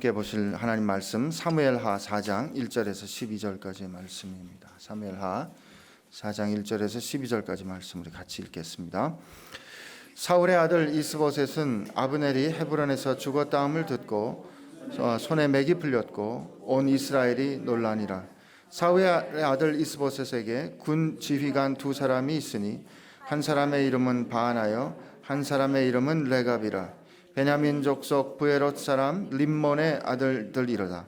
함께 보실 하나님 말씀 사무엘하 4장 1절에서 12절까지의 말씀입니다. 사무엘하 4장 1절에서 12절까지 말씀 우리 같이 읽겠습니다. 사울의 아들 이스보셋은 아브넬이 헤브론에서 죽었다함을 듣고 어, 손에 맥이 풀렸고 온 이스라엘이 논란이라. 사울의 아들 이스보셋에게 군 지휘관 두 사람이 있으니 한 사람의 이름은 바하나요 한 사람의 이름은 레갑이라. 베냐민 족속 부에롯 사람 림몬의 아들들이로다.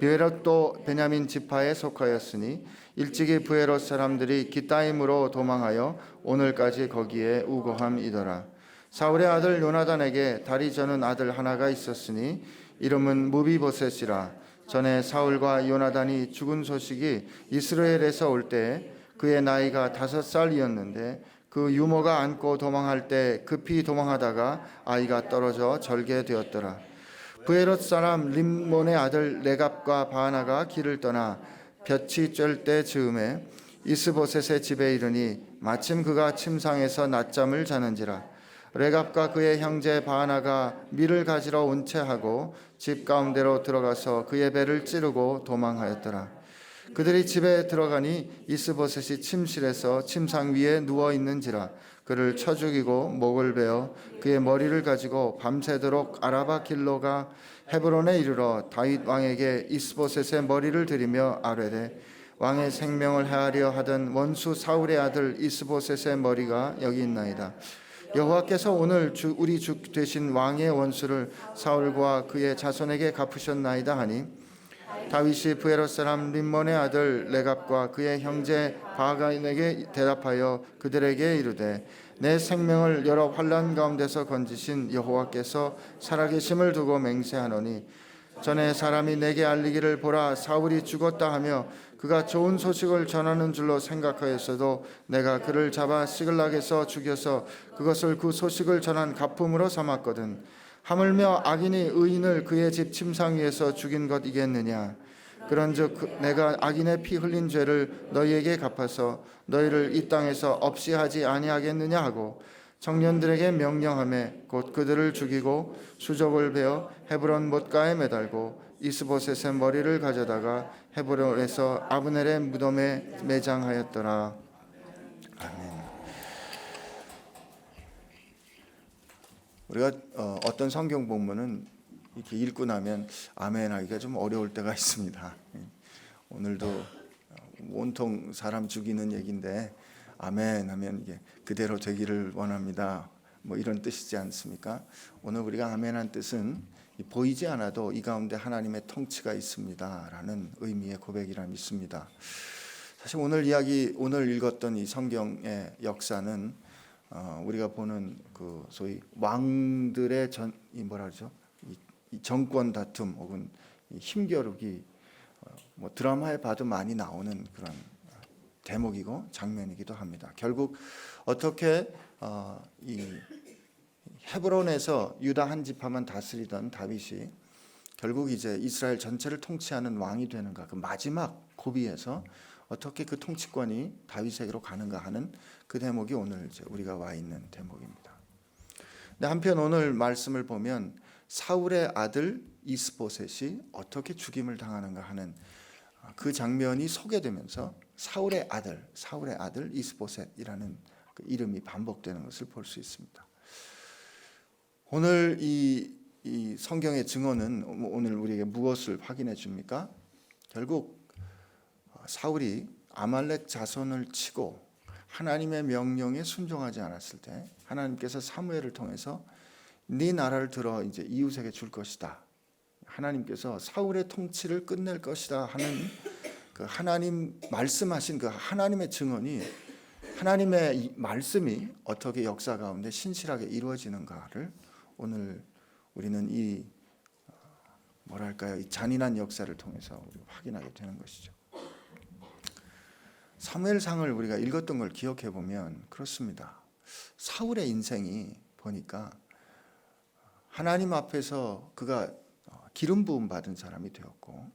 부에롯도 베냐민 지파에 속하였으니 일찍이 부에롯 사람들이 기타임으로 도망하여 오늘까지 거기에 우거함이더라. 사울의 아들 요나단에게 다리 저는 아들 하나가 있었으니 이름은 무비보셋이라. 전에 사울과 요나단이 죽은 소식이 이스라엘에서 올 때 그의 나이가 다섯 살이었는데 그 유모가 안고 도망할 때 급히 도망하다가 아이가 떨어져 절게 되었더라. 부에롯 사람 림몬의 아들 레갑과 바하나가 길을 떠나 볕이 쬐을 때 즈음에 이스보셋의 집에 이르니 마침 그가 침상에서 낮잠을 자는지라 레갑과 그의 형제 바하나가 밀을 가지러 온 채 하고 집 가운데로 들어가서 그의 배를 찌르고 도망하였더라. 그들이 집에 들어가니 이스보셋이 침실에서 침상 위에 누워 있는지라 그를 쳐 죽이고 목을 베어 그의 머리를 가지고 밤새도록 아라바 길로가 헤브론에 이르러 다윗 왕에게 이스보셋의 머리를 들이며 아뢰되 왕의 생명을 해하려 하던 원수 사울의 아들 이스보셋의 머리가 여기 있나이다. 여호와께서 오늘 주, 우리 주 되신 왕의 원수를 사울과 그의 자손에게 갚으셨나이다 하니 다윗이 부에롯 사람 림몬의 아들 레갑과 그의 형제 바가인에게 대답하여 그들에게 이르되 내 생명을 여러 환란 가운데서 건지신 여호와께서 살아계심을 두고 맹세하노니 전에 사람이 내게 알리기를 보라 사울이 죽었다 하며 그가 좋은 소식을 전하는 줄로 생각하였어도 내가 그를 잡아 시글락에서 죽여서 그것을 그 소식을 전한 가품으로 삼았거든 하물며 악인이 의인을 그의 집 침상 위에서 죽인 것이겠느냐 그런즉 그 내가 악인의 피 흘린 죄를 너희에게 갚아서 너희를 이 땅에서 없이 하지 아니하겠느냐 하고 청년들에게 명령함에 곧 그들을 죽이고 수족을 베어 헤브론 못가에 매달고 이스보셋의 머리를 가져다가 헤브론에서 아브넬의 무덤에 매장하였더라. 아멘. 우리가 어, 어떤 성경 본문은 이렇게 읽고 나면 아멘 하기가 좀 어려울 때가 있습니다. 오늘도 온통 사람 죽이는 얘기인데 아멘 하면 이게 그대로 되기를 원합니다. 뭐 이런 뜻이지 않습니까? 오늘 우리가 아멘한 뜻은 보이지 않아도 이 가운데 하나님의 통치가 있습니다라는 의미의 고백이라 믿습니다. 사실 오늘 이야기 오늘 읽었던 이 성경의 역사는 어, 우리가 보는 그 소위 왕들의 전 이 뭐라 그러죠? 이, 이 정권 다툼 혹은 이 힘겨루기 어, 뭐 드라마에 봐도 많이 나오는 그런 대목이고 장면이기도 합니다. 결국 어떻게 어, 이 헤브론에서 유다 한 지파만 다스리던 다윗이 결국 이제 이스라엘 전체를 통치하는 왕이 되는가 그 마지막 고비에서 어떻게 그 통치권이 다윗에게로 가는가 하는 그 대목이 오늘 우리가 와 있는 대목입니다. 근데 한편 오늘 말씀을 보면 사울의 아들 이스보셋이 어떻게 죽임을 당하는가 하는 그 장면이 소개되면서 사울의 아들, 사울의 아들 이스보셋이라는 그 이름이 반복되는 것을 볼 수 있습니다. 오늘 이, 이 성경의 증언은 오늘 우리에게 무엇을 확인해 줍니까? 결국 사울이 아말렉 자손을 치고 하나님의 명령에 순종하지 않았을 때 하나님께서 사무엘을 통해서 네 나라를 들어 이제 이웃에게 줄 것이다. 하나님께서 사울의 통치를 끝낼 것이다 하는 그 하나님 말씀하신 그 하나님의 증언이 하나님의 말씀이 어떻게 역사 가운데 신실하게 이루어지는가를 오늘 우리는 이 뭐랄까요 이 잔인한 역사를 통해서 확인하게 되는 것이죠. 사무엘상을 우리가 읽었던 걸 기억해 보면 그렇습니다. 사울의 인생이 보니까 하나님 앞에서 그가 기름 부음 받은 사람이 되었고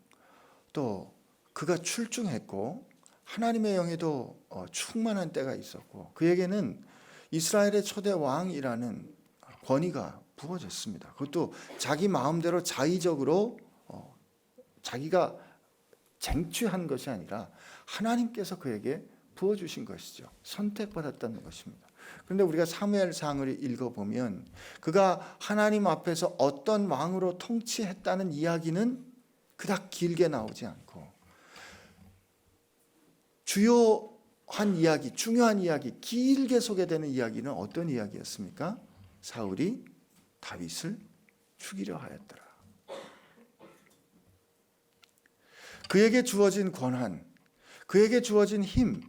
또 그가 출중했고 하나님의 영에도 충만한 때가 있었고 그에게는 이스라엘의 초대 왕이라는 권위가 부어졌습니다. 그것도 자기 마음대로 자의적으로 자기가 쟁취한 것이 아니라 하나님께서 그에게 부어 주신 것이죠. 선택받았다는 것입니다. 그런데 우리가 사무엘상을 읽어 보면 그가 하나님 앞에서 어떤 왕으로 통치했다는 이야기는 그닥 길게 나오지 않고 주요한 이야기, 중요한 이야기, 길게 소개되는 이야기는 어떤 이야기였습니까? 사울이 다윗을 죽이려 하였더라. 그에게 주어진 권한, 그에게 주어진 힘,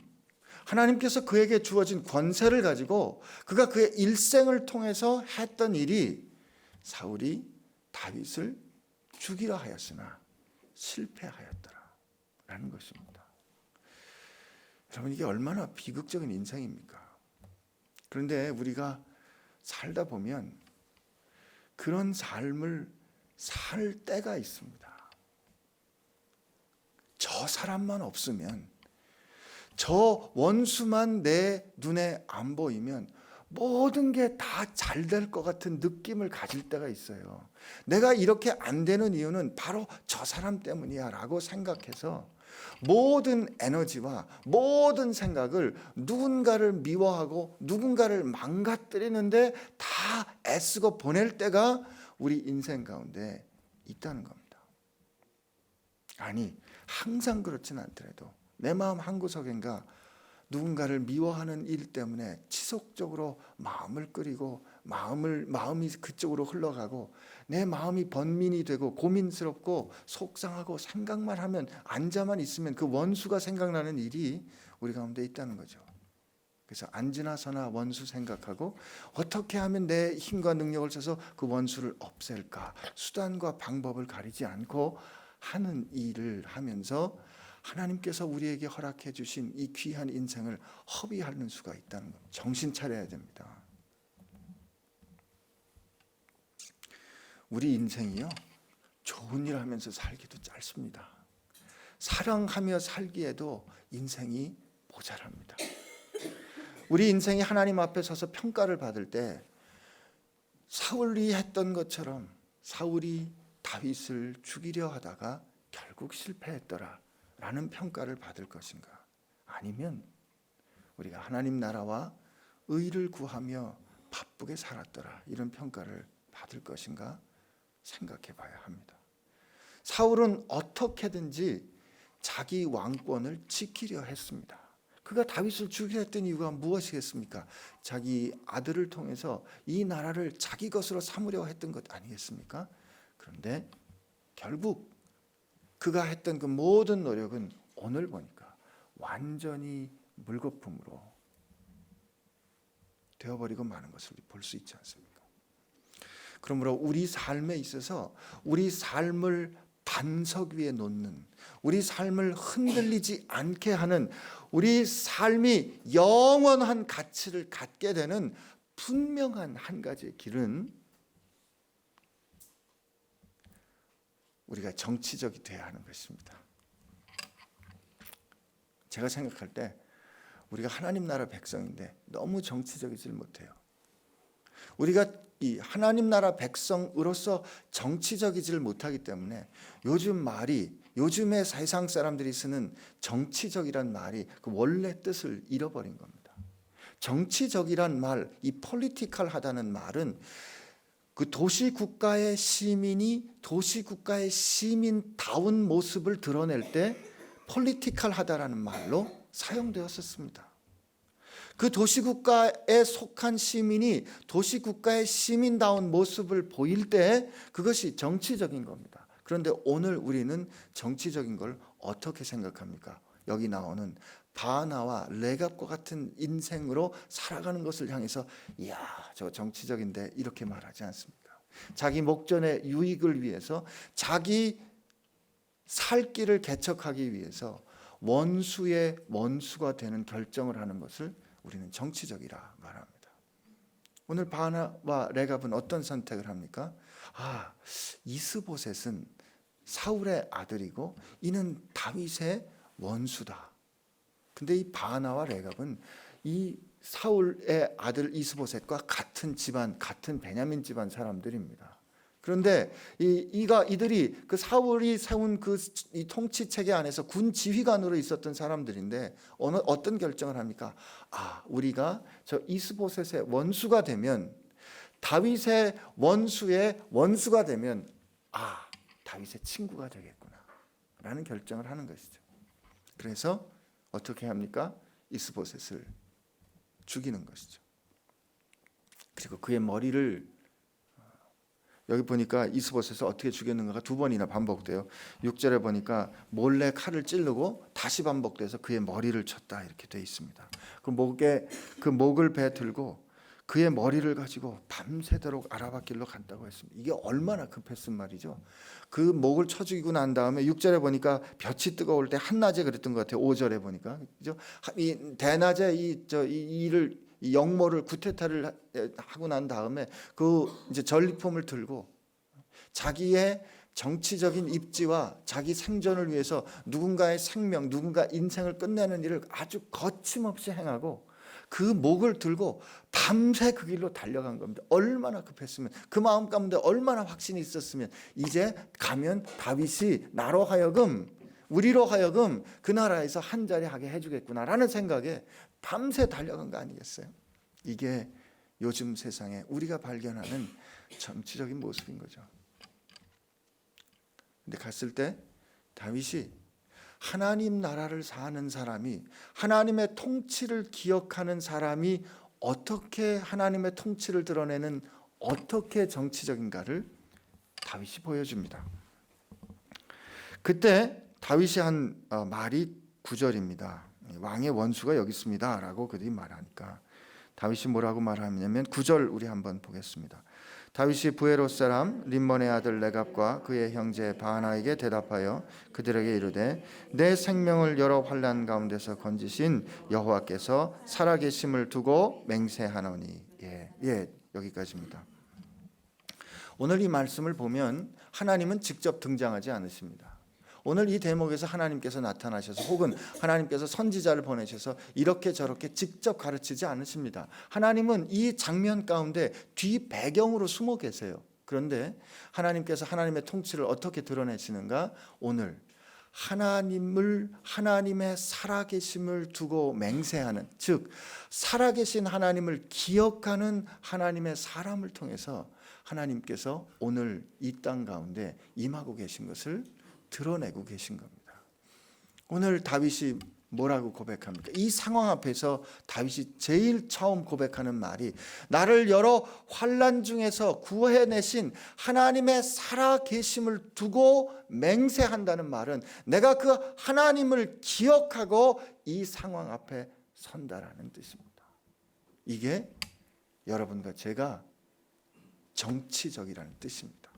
하나님께서 그에게 주어진 권세를 가지고 그가 그의 일생을 통해서 했던 일이 사울이 다윗을 죽이려 하였으나 실패하였더라. 라는 것입니다. 여러분, 이게 얼마나 비극적인 인생입니까? 그런데 우리가 살다 보면 그런 삶을 살 때가 있습니다. 저 사람만 없으면 저 원수만 내 눈에 안 보이면 모든 게 다 잘 될 것 같은 느낌을 가질 때가 있어요. 내가 이렇게 안 되는 이유는 바로 저 사람 때문이야 라고 생각해서 모든 에너지와 모든 생각을 누군가를 미워하고 누군가를 망가뜨리는데 다 애쓰고 보낼 때가 우리 인생 가운데 있다는 겁니다. 아니, 항상 그렇진 않더라도 내 마음 한구석인가 누군가를 미워하는 일 때문에 지속적으로 마음을 끓이고 마음을 마음이 그쪽으로 흘러가고 내 마음이 번민이 되고 고민스럽고 속상하고 생각만 하면 앉아만 있으면 그 원수가 생각나는 일이 우리 가운데 있다는 거죠. 그래서 앉으나 서나 원수 생각하고 어떻게 하면 내 힘과 능력을 써서 그 원수를 없앨까 수단과 방법을 가리지 않고 하는 일을 하면서 하나님께서 우리에게 허락해 주신 이 귀한 인생을 허비하는 수가 있다는 것. 정신 차려야 됩니다. 우리 인생이요. 좋은 일 하면서 살기도 짧습니다. 사랑하며 살기에도 인생이 모자랍니다. 우리 인생이 하나님 앞에 서서 평가를 받을 때 사울이 했던 것처럼 사울이 다윗을 죽이려 하다가 결국 실패했더라. 라는 평가를 받을 것인가? 아니면 우리가 하나님 나라와 의를 구하며 바쁘게 살았더라. 이런 평가를 받을 것인가? 생각해 봐야 합니다. 사울은 어떻게든지 자기 왕권을 지키려 했습니다. 그가 다윗을 죽이려 했던 이유가 무엇이겠습니까? 자기 아들을 통해서 이 나라를 자기 것으로 삼으려 했던 것 아니겠습니까? 그런데 결국 그가 했던 그 모든 노력은 오늘 보니까 완전히 물거품으로 되어버리고 마는 것을 볼 수 있지 않습니까? 그러므로 우리 삶에 있어서 우리 삶을 반석 위에 놓는 우리 삶을 흔들리지 않게 하는 우리 삶이 영원한 가치를 갖게 되는 분명한 한 가지의 길은 우리가 정치적이 돼야 하는 것입니다. 제가 생각할 때 우리가 하나님 나라 백성인데 너무 정치적이질 못해요. 우리가 이 하나님 나라 백성으로서 정치적이질 못하기 때문에 요즘 말이 요즘의 세상 사람들이 쓰는 정치적이란 말이 그 원래 뜻을 잃어버린 겁니다. 정치적이란 말, 이 폴리티컬하다는 말은 그 도시 국가의 시민이 도시 국가의 시민다운 모습을 드러낼 때 폴리티컬하다라는 말로 사용되었었습니다. 그 도시 국가에 속한 시민이 도시 국가의 시민다운 모습을 보일 때 그것이 정치적인 겁니다. 그런데 오늘 우리는 정치적인 걸 어떻게 생각합니까? 여기 나오는 바나와 레갑과 같은 인생으로 살아가는 것을 향해서 이야 저 정치적인데 이렇게 말하지 않습니까? 자기 목전의 유익을 위해서 자기 살 길을 개척하기 위해서 원수의 원수가 되는 결정을 하는 것을 우리는 정치적이라 말합니다. 오늘 바나와 레갑은 어떤 선택을 합니까? 아 이스보셋은 사울의 아들이고 이는 다윗의 원수다. 근데 이 바나와 레갑은 이 사울의 아들 이스보셋과 같은 집안, 같은 베냐민 집안 사람들입니다. 그런데 이 이가 이들이 그 사울이 세운 그 이 통치 체계 안에서 군 지휘관으로 있었던 사람들인데 어느 어떤 결정을 합니까? 아, 우리가 저 이스보셋의 원수가 되면 다윗의 원수의 원수가 되면 아, 다윗의 친구가 되겠구나라는 결정을 하는 것이죠. 그래서 어떻게 합니까? 이스보셋을 죽이는 것이죠. 그리고 그의 머리를 여기 보니까 이스보셋을 어떻게 죽였는가가 두 번이나 반복돼요. 6절에 보니까 몰래 칼을 찌르고 다시 반복돼서 그의 머리를 쳤다 이렇게 돼 있습니다. 그 목에 그 목을 베들고 그의 머리를 가지고 밤새도록 아라바길로 간다고 했습니다. 이게 얼마나 급했은 말이죠. 그 목을 쳐 죽이고 난 다음에 6절에 보니까 볕이 뜨거울 때 한낮에 그랬던 것 같아요. 5절에 보니까 그죠? 이 대낮에 이 일을 이 영모를 구테타를 하- 하고 난 다음에 그 이제 전리품을 들고 자기의 정치적인 입지와 자기 생존을 위해서 누군가의 생명, 누군가 인생을 끝내는 일을 아주 거침없이 행하고 그 목을 들고 밤새 그 길로 달려간 겁니다. 얼마나 급했으면 그 마음 가운데 얼마나 확신이 있었으면 이제 가면 다윗이 나로 하여금 우리로 하여금 그 나라에서 한 자리 하게 해주겠구나라는 생각에 밤새 달려간 거 아니겠어요? 이게 요즘 세상에 우리가 발견하는 정치적인 모습인 거죠. 근데 갔을 때 다윗이 하나님 나라를 사는 사람이 하나님의 통치를 기억하는 사람이 어떻게 하나님의 통치를 드러내는 어떻게 정치적인가를 다윗이 보여줍니다. 그때 다윗이 한 어, 말이 구절입니다. 왕의 원수가 여기 있습니다라고 그들이 말하니까 다윗이 뭐라고 말하냐면 구절 우리 한번 보겠습니다. 다윗이 부에롯 사람 림몬의 아들 레갑과 그의 형제 바하나에게 대답하여 그들에게 이르되 내 생명을 여러 환난 가운데서 건지신 여호와께서 살아계심을 두고 맹세하노니 예, 예 여기까지입니다. 오늘 이 말씀을 보면 하나님은 직접 등장하지 않으십니다. 오늘 이 대목에서 하나님께서 나타나셔서 혹은 하나님께서 선지자를 보내셔서 이렇게 저렇게 직접 가르치지 않으십니다. 하나님은 이 장면 가운데 뒤 배경으로 숨어 계세요. 그런데 하나님께서 하나님의 통치를 어떻게 드러내시는가? 오늘 하나님을 하나님의 살아계심을 두고 맹세하는 즉 살아계신 하나님을 기억하는 하나님의 사람을 통해서 하나님께서 오늘 이 땅 가운데 임하고 계신 것을 드러내고 계신 겁니다. 오늘 다윗이 뭐라고 고백합니까? 이 상황 앞에서 다윗이 제일 처음 고백하는 말이 나를 여러 환란 중에서 구해 내신 하나님의 살아 계심을 두고 맹세한다는 말은 내가 그 하나님을 기억하고 이 상황 앞에 선다라는 뜻입니다. 이게 여러분과 제가 정치적이라는 뜻입니다.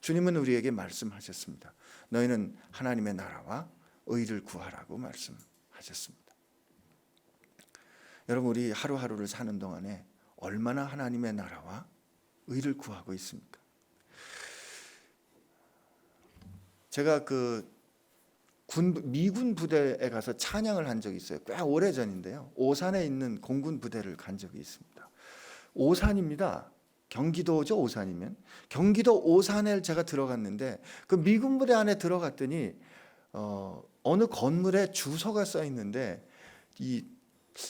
주님은 우리에게 말씀하셨습니다. 너희는 하나님의 나라와 의를 구하라고 말씀하셨습니다. 여러분 우리 하루하루를 사는 동안에 얼마나 하나님의 나라와 의를 구하고 있습니까? 제가 그 군, 미군 부대에 가서 찬양을 한 적이 있어요. 꽤 오래 전인데요. 오산에 있는 공군 부대를 간 적이 있습니다. 오산입니다. 경기도죠 오산이면 경기도 오산에 제가 들어갔는데 그 미군 부대 안에 들어갔더니 어, 어느 건물에 주소가 써 있는데 이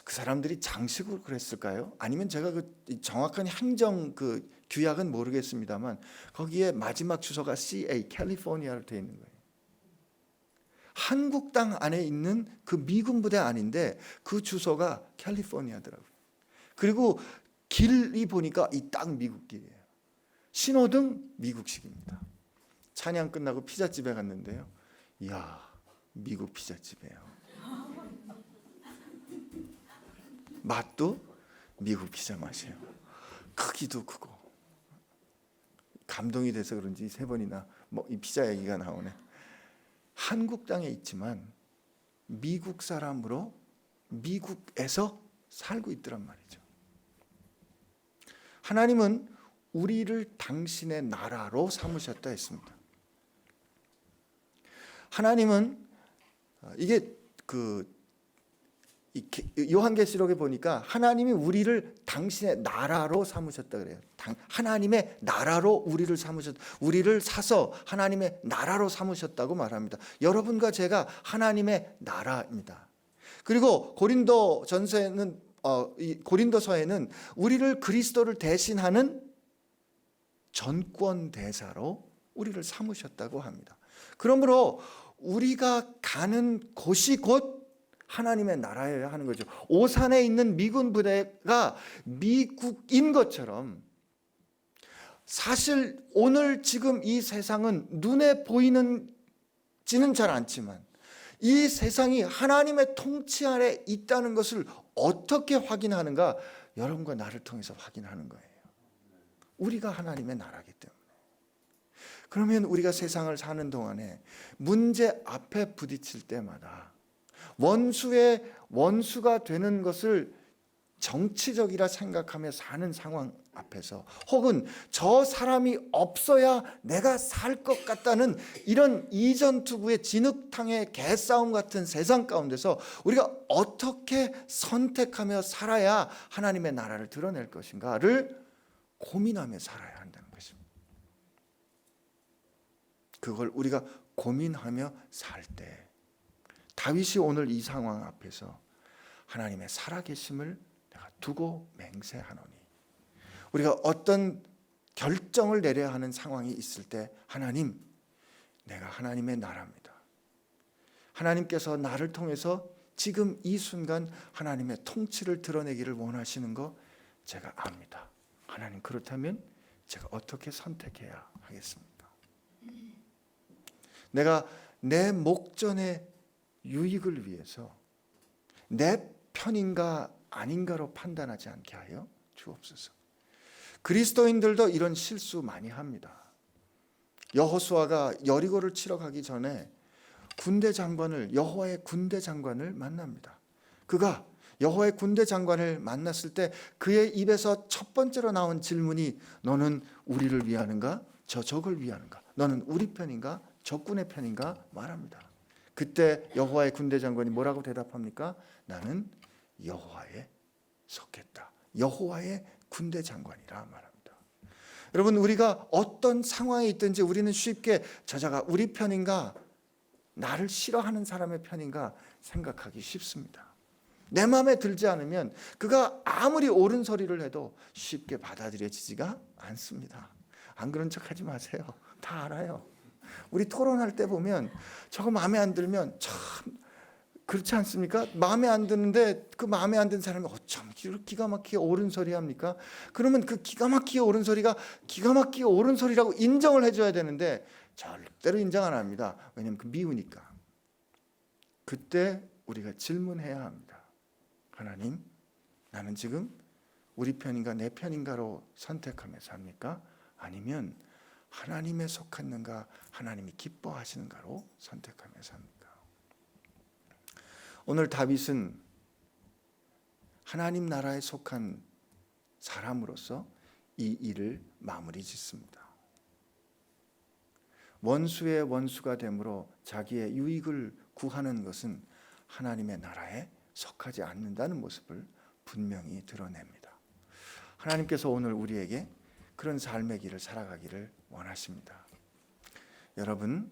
그 사람들이 장식으로 그랬을까요? 아니면 제가 그 정확한 행정 그 규약은 모르겠습니다만 거기에 마지막 주소가 CA 캘리포니아로 되어 있는 거예요. 한국 땅 안에 있는 그 미군 부대 아닌데 그 주소가 캘리포니아더라고요. 그리고 길이 보니까 이 딱 미국 길이에요. 신호등 미국식입니다. 찬양 끝나고 피자집에 갔는데요. 이야, 미국 피자집이에요. 맛도 미국 피자 맛이에요. 크기도 크고. 감동이 돼서 그런지 세 번이나 뭐 이 피자 얘기가 나오네. 한국 땅에 있지만 미국 사람으로 미국에서 살고 있더란 말이죠. 하나님은 우리를 당신의 나라로 삼으셨다 했습니다. 하나님은 어, 이게 그 요한계시록에 보니까 하나님이 우리를 당신의 나라로 삼으셨다 그래요. 당- 하나님의 나라로 우리를 삼으셨, 우리를 사서 하나님의 나라로 삼으셨다고 말합니다. 여러분과 제가 하나님의 나라입니다. 그리고 고린도 전서에는 어, 이 고린도서에는 우리를 그리스도를 대신하는 전권 대사로 우리를 삼으셨다고 합니다. 그러므로 우리가 가는 곳이 곧 하나님의 나라여야 하는 거죠. 오산에 있는 미군 부대가 미국인 것처럼 사실 오늘 지금 이 세상은 눈에 보이는 지는 잘 않지만 이 세상이 하나님의 통치 아래 있다는 것을 어떻게 확인하는가? 여러분과 나를 통해서 확인하는 거예요. 우리가 하나님의 나라기 때문에. 그러면 우리가 세상을 사는 동안에 문제 앞에 부딪힐 때마다 원수의 원수가 되는 것을 정치적이라 생각하며 사는 상황 앞에서 혹은 저 사람이 없어야 내가 살 것 같다는 이런 이전 투구의 진흙탕의 개싸움 같은 세상 가운데서 우리가 어떻게 선택하며 살아야 하나님의 나라를 드러낼 것인가를 고민하며 살아야 한다는 것입니다. 그걸 우리가 고민하며 살 때 다윗이 오늘 이 상황 앞에서 하나님의 살아계심을 내가 두고 맹세하노니 우리가 어떤 결정을 내려야 하는 상황이 있을 때 하나님 내가 하나님의 나라입니다. 하나님께서 나를 통해서 지금 이 순간 하나님의 통치를 드러내기를 원하시는 거 제가 압니다. 하나님 그렇다면 제가 어떻게 선택해야 하겠습니까? 내가 내 목전의 유익을 위해서 내 편인가 아닌가로 판단하지 않게 하여 주옵소서. 그리스도인들도 이런 실수 많이 합니다. 여호수아가 여리고를 치러 가기 전에 군대 장관을 여호와의 군대 장관을 만납니다. 그가 여호와의 군대 장관을 만났을 때 그의 입에서 첫 번째로 나온 질문이 너는 우리를 위하는가 저 적을 위하는가 너는 우리 편인가 적군의 편인가 말합니다. 그때 여호와의 군대 장관이 뭐라고 대답합니까? 나는 여호와에 속했다. 여호와의 군대 장관이라 말합니다. 여러분 우리가 어떤 상황에 있든지 우리는 쉽게 저자가 우리 편인가 나를 싫어하는 사람의 편인가 생각하기 쉽습니다. 내 마음에 들지 않으면 그가 아무리 옳은 소리를 해도 쉽게 받아들여지지가 않습니다. 안 그런 척 하지 마세요. 다 알아요. 우리 토론할 때 보면 저거 마음에 안 들면 참 그렇지 않습니까? 마음에 안 드는데 그 마음에 안 드는 사람이 어쩜 기가 막히게 옳은 소리 합니까? 그러면 그 기가 막히게 옳은 소리가 기가 막히게 옳은 소리라고 인정을 해줘야 되는데 절대로 인정 안 합니다. 왜냐하면 그 미우니까. 그때 우리가 질문해야 합니다. 하나님, 나는 지금 우리 편인가 내 편인가로 선택하며 삽니까? 아니면 하나님에 속했는가 하나님이 기뻐하시는가로 선택하며 삽니까? 오늘 다윗은 하나님 나라에 속한 사람으로서 이 일을 마무리 짓습니다. 원수의 원수가 되므로 자기의 유익을 구하는 것은 하나님의 나라에 속하지 않는다는 모습을 분명히 드러냅니다. 하나님께서 오늘 우리에게 그런 삶의 길을 살아가기를 원하십니다. 여러분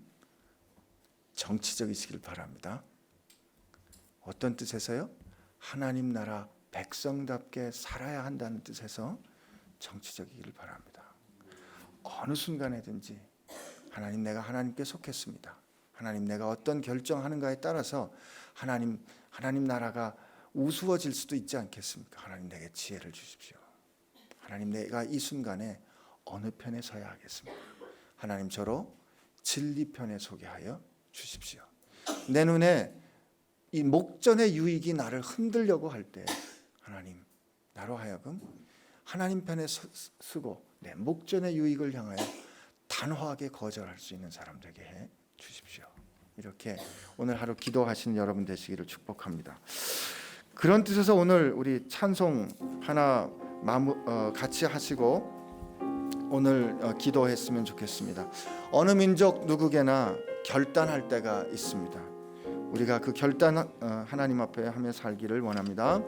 정치적이시길 바랍니다. 어떤 뜻에서요? 하나님 나라 백성답게 살아야 한다는 뜻에서 정치적이기를 바랍니다. 어느 순간에든지 하나님 내가 하나님께 속했습니다. 하나님 내가 어떤 결정하는가에 따라서 하나님 하나님 나라가 우스워질 수도 있지 않겠습니까? 하나님 내게 지혜를 주십시오. 하나님 내가 이 순간에 어느 편에 서야 하겠습니까? 하나님 저로 진리 편에 서게 하여 주십시오. 내 눈에 이 목전의 유익이 나를 흔들려고 할 때 하나님 나로 하여금 하나님 편에 서, 서고 내 목전의 유익을 향하여 단호하게 거절할 수 있는 사람 되게 해 주십시오. 이렇게 오늘 하루 기도하시는 여러분 되시기를 축복합니다. 그런 뜻에서 오늘 우리 찬송 하나 마무, 어, 같이 하시고 오늘 어, 기도했으면 좋겠습니다. 어느 민족 누구게나 결단할 때가 있습니다. 우리가 그 결단 어, 하나님 앞에 하며 살기를 원합니다.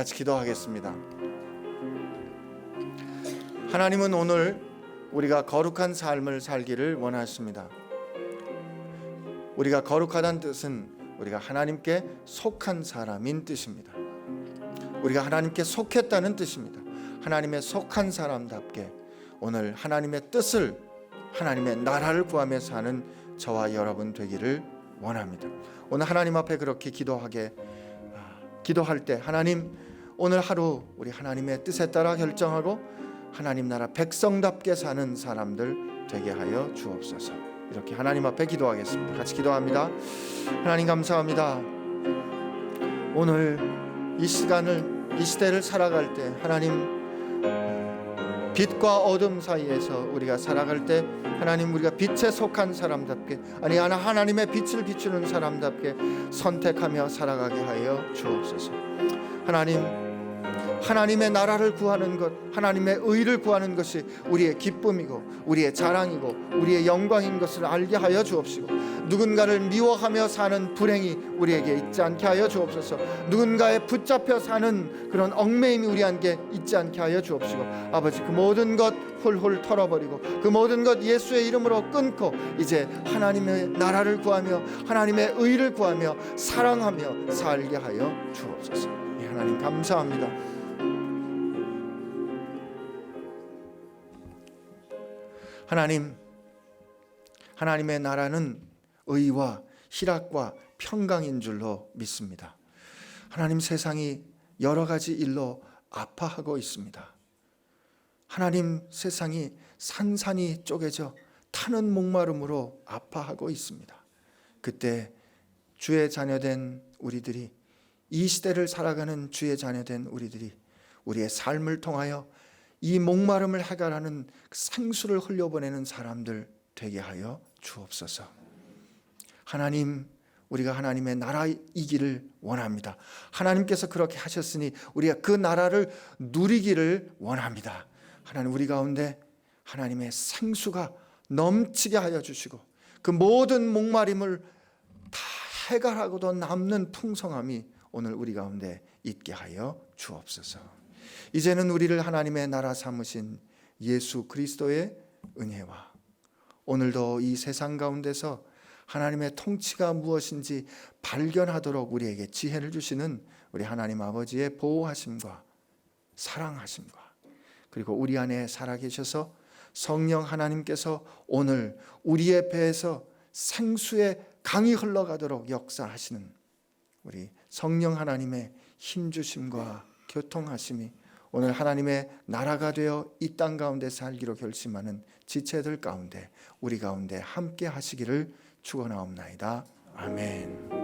같이 기도하겠습니다 하나님은 오늘 우리가 거룩한 삶을 살기를 원하십니다 우리가 거룩하다는 뜻은 우리가 하나님께 속한 사람인 뜻입니다. 우리가 하나님께 속했다는 뜻입니다. 하나님의 속한 사람답게 오늘 하나님의 뜻을 하나님의 나라를 구하며 사는 저와 여러분 되기를 원합니다. 오늘 하나님 앞에 그렇게 기도하게 아, 기도할 때 하나님 오늘 하루 우리 하나님의 뜻에 따라 결정하고 하나님 나라 백성답게 사는 사람들 되게 하여 주옵소서. 이렇게 하나님 앞에 기도하겠습니다. 같이 기도합니다. 하나님 감사합니다. 오늘 이 시간을 이 시대를 살아갈 때 하나님 빛과 어둠 사이에서 우리가 살아갈 때 하나님 우리가 빛에 속한 사람답게 아니 하나 하나님의 빛을 비추는 사람답게 선택하며 살아가게 하여 주옵소서. 하나님 하나님의 나라를 구하는 것, 하나님의 의를 구하는 것이 우리의 기쁨이고 우리의 자랑이고 우리의 영광인 것을 알게 하여 주옵시고 누군가를 미워하며 사는 불행이 우리에게 있지 않게 하여 주옵소서. 누군가에 붙잡혀 사는 그런 얽매임이 우리에게 있지 않게 하여 주옵시고 아버지 그 모든 것 훌훌 털어버리고 그 모든 것 예수의 이름으로 끊고 이제 하나님의 나라를 구하며 하나님의 의를 구하며 사랑하며 살게 하여 주옵소서. 예, 하나님 감사합니다. 하나님 하나님의 나라는 의와 희락과 평강인 줄로 믿습니다. 하나님 세상이 여러 가지 일로 아파하고 있습니다. 하나님 세상이 산산이 쪼개져 타는 목마름으로 아파하고 있습니다. 그때 주의 자녀된 우리들이 이 시대를 살아가는 주의 자녀된 우리들이 우리의 삶을 통하여 이 목마름을 해결하는 생수를 흘려보내는 사람들 되게 하여 주옵소서. 하나님, 우리가 하나님의 나라이기를 원합니다. 하나님께서 그렇게 하셨으니 우리가 그 나라를 누리기를 원합니다. 하나님, 우리 가운데 하나님의 생수가 넘치게 하여 주시고 그 모든 목마름을 다 해결하고도 남는 풍성함이 오늘 우리 가운데 있게 하여 주옵소서. 이제는 우리를 하나님의 나라 삼으신 예수 그리스도의 은혜와 오늘도 이 세상 가운데서 하나님의 통치가 무엇인지 발견하도록 우리에게 지혜를 주시는 우리 하나님 아버지의 보호하심과 사랑하심과 그리고 우리 안에 살아계셔서 성령 하나님께서 오늘 우리의 배에서 생수의 강이 흘러가도록 역사하시는 우리 성령 하나님의 힘 주심과 교통하심이 오늘 하나님의 나라가 되어 이 땅 가운데 살기로 결심하는 지체들 가운데 우리 가운데 함께 하시기를 축원하옵나이다. 아멘.